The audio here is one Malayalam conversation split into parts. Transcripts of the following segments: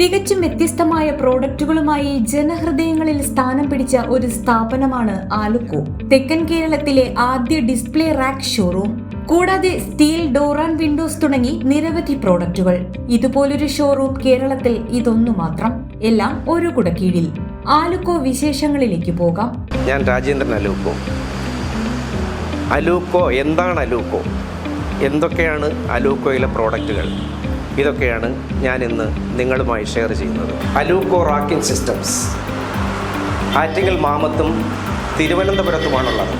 തികച്ചും വ്യത്യസ്തമായ പ്രോഡക്റ്റുകളുമായി ജനഹൃദയങ്ങളിൽ സ്ഥാനം പിടിച്ച ഒരു സ്ഥാപനമാണ് ആലുക്കോ. തെക്കൻ കേരളത്തിലെ ആദ്യ ഡിസ്പ്ലേ റാക്ക് ഷോറൂം. കൂടാതെ സ്റ്റീൽ ഡോർ ആൻഡ് വിൻഡോസ് തുടങ്ങി നിരവധി പ്രോഡക്റ്റുകൾ. ഇതുപോലൊരു ഷോറൂം കേരളത്തിൽ ഇതൊന്നു മാത്രം. എല്ലാം ഒരു കുടക്കീഴിൽ. ആലുക്കോ വിശേഷങ്ങളിലേക്ക് പോകാം. ഞാൻ രാജേന്ദ്രൻ അലൂക്കോ. അലൂക്കോ? എന്താണ് അലൂക്കോ? എന്തൊക്കെയാണ് അലൂക്കോയിലെ പ്രോഡക്റ്റുകൾ? ഇതൊക്കെയാണ് ഞാൻ ഇന്ന് നിങ്ങളുമായി ഷെയർ ചെയ്യുന്നത്. അലൂക്കോ റാക്കിൻ സിസ്റ്റംസ് ആറ്റിങ്ങൽ മാമത്തും തിരുവനന്തപുരത്തുമാണുള്ളത്.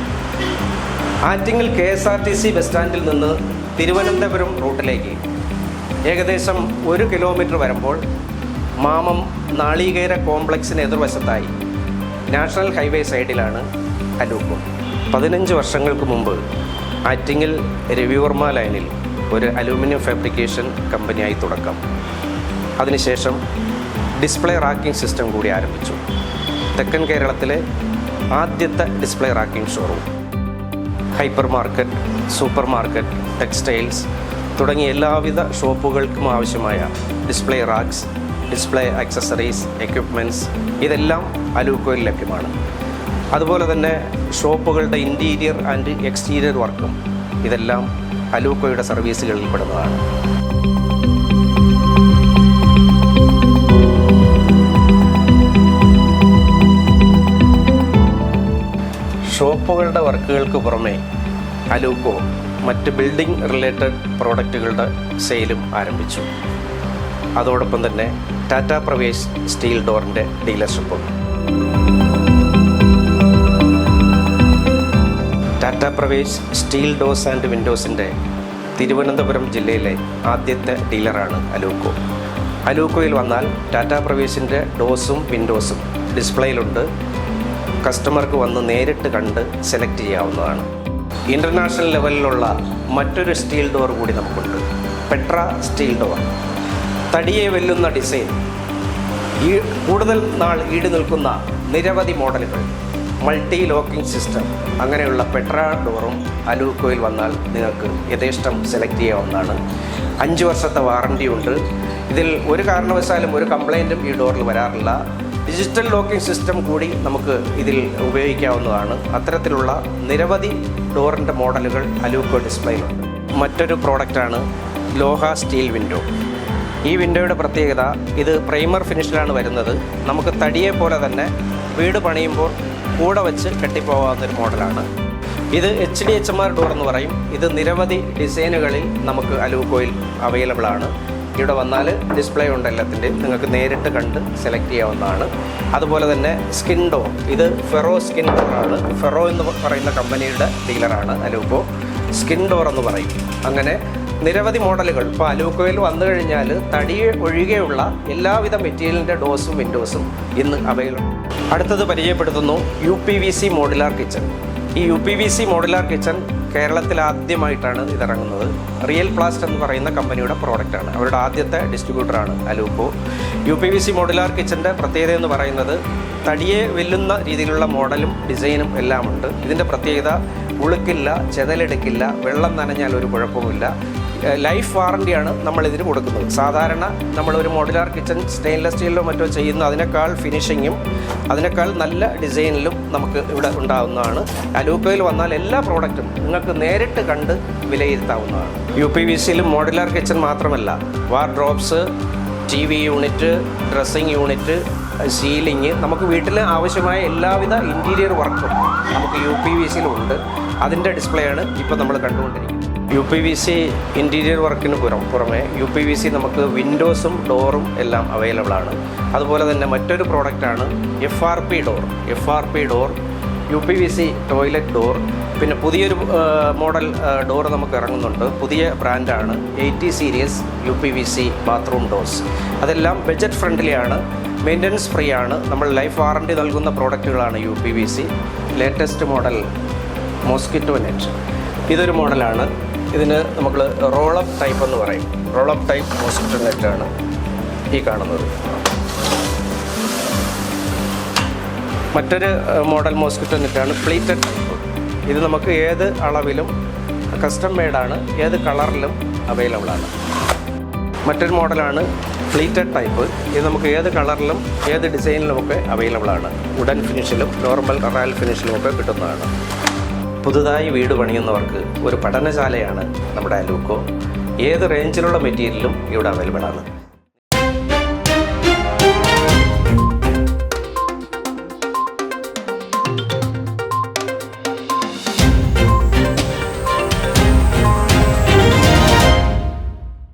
Attingal K S R T C bus സ്റ്റാൻഡിൽ നിന്ന് തിരുവനന്തപുരം റൂട്ടിലേക്ക്. ഏകദേശം ഒരു കിലോമീറ്റർ വരുമ്പോൾ മാമം നാളികേര കോംപ്ലക്സിന് എതിർവശത്തായി നാഷണൽ ഹൈവേ സൈഡിലാണ് അലൂക്കോ. പതിനഞ്ച് വർഷങ്ങൾക്ക് മുമ്പ് ആറ്റിങ്ങൽ രവിവർമ്മ ലൈനിൽ ഒരു അലൂമിനിയം ഫാബ്രിക്കേഷൻ കമ്പനിയായി തുടക്കം. അതിനുശേഷം ഡിസ്പ്ലേ റാക്കിംഗ് സിസ്റ്റം കൂടി ആരംഭിച്ചു. തെക്കൻ കേരളത്തിലെ ആദ്യത്തെ display racking showroom. Hyper market super market textiles തുടങ്ങിയ എല്ലാവിധ ഷോപ്പുകൾക്കും ആവശ്യമായ display racks display accessories equipments ഇതെല്ലാം അലൂക്കോയിൽ ലഭ്യമാണ്. അതുപോലെ തന്നെ ഷോപ്പുകളുടെ ഇന്റീരിയർ ആൻഡ് എക്സ്റ്റീരിയർ വർക്കും ഇതെല്ലാം അലൂക്കോയുടെ സർവീസുകളിൽ പെടുന്നതാണ്. ഷോപ്പുകളുടെ വർക്കുകൾക്ക് പുറമെ അലൂക്കോ മറ്റ് ബിൽഡിംഗ് റിലേറ്റഡ് പ്രോഡക്റ്റുകളുടെ സെയിലും ആരംഭിച്ചു. അതോടൊപ്പം തന്നെ ടാറ്റ പ്രവേശ് സ്റ്റീൽ ഡോറിന്റെ ഡീലർഷിപ്പും. Tata Pravesh steel doors and വിൻഡോസിന്റെ Thiruvananthapuram ജില്ലയിലെ ആദ്യത്തെ ഡീലറാണ് അലൂക്കോ. അലൂക്കോയിൽ വന്നാൽ ടാറ്റ പ്രവേശിന്റെ ഡോസും വിൻഡോസും ഡിസ്പ്ലേയിലുണ്ട്. കസ്റ്റമർക്ക് വന്ന് നേരിട്ട് കണ്ട് സെലക്ട് ചെയ്യാവുന്നതാണ്. ഇന്റർനാഷണൽ ലെവലിലുള്ള മറ്റൊരു സ്റ്റീൽ ഡോർ കൂടി നമുക്കുണ്ട്. Petra steel door. തടിയെ വെല്ലുന്ന ഡിസൈൻ. ഈ കൂടുതൽ നാൾ ഈട് നിൽക്കുന്ന നിരവധി മോഡലുകൾ. Multi locking system. അങ്ങനെയുള്ള പെട്ര ഡോറും അലൂക്കോയിൽ വന്നാൽ നിങ്ങൾക്ക് യഥേഷ്ടം സെലക്ട് ചെയ്യാവുന്നതാണ്. അഞ്ച് വർഷത്തെ വാറണ്ടി ഉണ്ട്. ഇതിൽ ഒരു കാരണവശാലും ഒരു കംപ്ലൈന്റും ഈ ഡോറിൽ വരാറില്ല. ഡിജിറ്റൽ ലോക്കിംഗ് സിസ്റ്റം കൂടി നമുക്ക് ഇതിൽ ഉപയോഗിക്കാവുന്നതാണ്. അത്തരത്തിലുള്ള നിരവധി ഡോറിന്റെ മോഡലുകൾ അലൂക്കോ ഡിസ്പ്ലേയിലുണ്ട്. മറ്റൊരു പ്രോഡക്റ്റാണ് ലോഹ സ്റ്റീൽ വിൻഡോ. ഈ വിൻഡോയുടെ പ്രത്യേകത ഇത് പ്രൈമർ ഫിനിഷിലാണ് വരുന്നത്. നമുക്ക് തടിയെ പോലെ തന്നെ വീട് പണിയുമ്പോൾ കൂടെ വെച്ച് കെട്ടിപ്പോകാവുന്ന ഒരു മോഡലാണ്. ഇത് H D H M R door എന്ന് പറയും. ഇത് നിരവധി ഡിസൈനുകളിൽ നമുക്ക് അലൂക്കോയിൽ അവൈലബിൾ ആണ്. ഇവിടെ വന്നാൽ ഡിസ്പ്ലേ ഉണ്ട് എല്ലാത്തിന്റെയും. നിങ്ങൾക്ക് നേരിട്ട് കണ്ട് സെലക്ട് ചെയ്യാവുന്നതാണ്. അതുപോലെ തന്നെ സ്കിൻ ഡോർ ഇത് ഫെറോ സ്കിൻ ഡോർ ആണ്. ഫെറോ എന്ന് പറയുന്ന കമ്പനിയുടെ ഡീലറാണ് അലൂക്കോ. സ്കിൻ ഡോർ എന്ന് പറയും. അങ്ങനെ നിരവധി മോഡലുകൾ. ഇപ്പോൾ അലൂക്കോയിൽ വന്നു കഴിഞ്ഞാൽ തടി ഒഴികെയുള്ള എല്ലാവിധ മെറ്റീരിയലിന്റെ ഡോസും വിൻഡോസും ഇന്ന് അവൈലബിൾ അടുത്തത് പരിചയപ്പെടുത്തുന്നു U P V C modular kitchen. ഈ U P V C modular kitchen കേരളത്തിൽ ആദ്യമായിട്ടാണ് ഇതിറങ്ങുന്നത്. റിയൽ പ്ലാസ്റ്റ് എന്ന് പറയുന്ന കമ്പനിയുടെ പ്രോഡക്റ്റാണ് അവരുടെ ആദ്യത്തെ ഡിസ്ട്രിബ്യൂട്ടറാണ് അലൂപ്പോ. U P V C modular കിച്ചന്റെ പ്രത്യേകത എന്ന് പറയുന്നത് തടിയെ വെല്ലുന്ന രീതിയിലുള്ള മോഡലും ഡിസൈനും എല്ലാമുണ്ട്. ഇതിന്റെ പ്രത്യേകത ഉളുക്കില്ല ചെതലെടുക്കില്ല വെള്ളം നനഞ്ഞാൽ ഒരു കുഴപ്പമില്ല ലൈഫ് വാറണ്ടിയാണ് നമ്മൾ ഇതിന് കൊടുക്കുന്നത്. സാധാരണ നമ്മളൊരു മോഡുലാർ കിച്ചൺ സ്റ്റെയിൻലെസ് സ്റ്റീലിലോ മറ്റോ ചെയ്യുന്ന അതിനേക്കാൾ ഫിനിഷിങ്ങും അതിനേക്കാൾ നല്ല ഡിസൈനിലും നമുക്ക് ഇവിടെ ഉണ്ടാകുന്നതാണ് അലൂക്കോയിൽ വന്നാൽ എല്ലാ പ്രോഡക്റ്റും നിങ്ങൾക്ക് നേരിട്ട് കണ്ട് വിലയിരുത്താവുന്നതാണ്. യു പി വി സിയിലും മോഡുലാർ കിച്ചൺ മാത്രമല്ല wardrobes T V unit dressing unit ceiling നമുക്ക് വീട്ടിൽ ആവശ്യമായ എല്ലാവിധ ഇന്റീരിയർ വർക്കും നമുക്ക് യു പി വി സിയിലുണ്ട് അതിന്റെ ഡിസ്പ്ലേ ആണ് ഇപ്പോൾ നമ്മൾ കണ്ടുകൊണ്ടിരിക്കുന്നത്. U P V C interior വർക്കിന് പുറം പുറമെ യു പി വി സി നമുക്ക് വിൻഡോസും ഡോറും എല്ലാം അവൈലബിൾ ആണ്. അതുപോലെ തന്നെ മറ്റൊരു പ്രോഡക്റ്റാണ് F R P door F R P door U P V C toilet door പിന്നെ പുതിയൊരു മോഡൽ ഡോർ നമുക്ക് ഇറങ്ങുന്നുണ്ട്. പുതിയ ബ്രാൻഡാണ് eighty series U P V C bathroom doors അതെല്ലാം ബഡ്ജറ്റ് ഫ്രണ്ട്ലിയാണ് മെയിന്റനൻസ് ഫ്രീ ആണ്. നമ്മൾ ലൈഫ് വാറണ്ടി നൽകുന്ന പ്രോഡക്റ്റുകളാണ് U P V C latest model mosquito net ഇതൊരു മോഡലാണ് ഇതിന് നമ്മൾ റോളപ്പ് ടൈപ്പ് എന്ന് പറയും. റോളപ്പ് ടൈപ്പ് മോസ്കിറ്റോ നെറ്റാണ് ഈ കാണുന്നത്. മറ്റൊരു മോഡൽ മോസ്കിറ്റോ നെറ്റാണ് പ്ലീറ്റഡ് ഇത് നമുക്ക് ഏത് അളവിലും കസ്റ്റം മെയ്ഡാണ് ഏത് കളറിലും അവൈലബിൾ ആണ്. മറ്റൊരു മോഡലാണ് പ്ലീറ്റഡ് ടൈപ്പ് ഇത് നമുക്ക് ഏത് കളറിലും ഏത് ഡിസൈനിലുമൊക്കെ അവൈലബിൾ ആണ്. വുഡൻ ഫിനിഷിലും നോർമൽ റയൽ ഫിനിഷിലും ഒക്കെ കിട്ടുന്നതാണ്. പുതുതായി വീട് പണിയുന്നവർക്ക് ഒരു പഠനശാലയാണ് നമ്മുടെ അലൂക്കോ. ഏത് റേഞ്ചിലുള്ള മെറ്റീരിയലും ഇവിടെ അവൈലബിൾ ആണ്.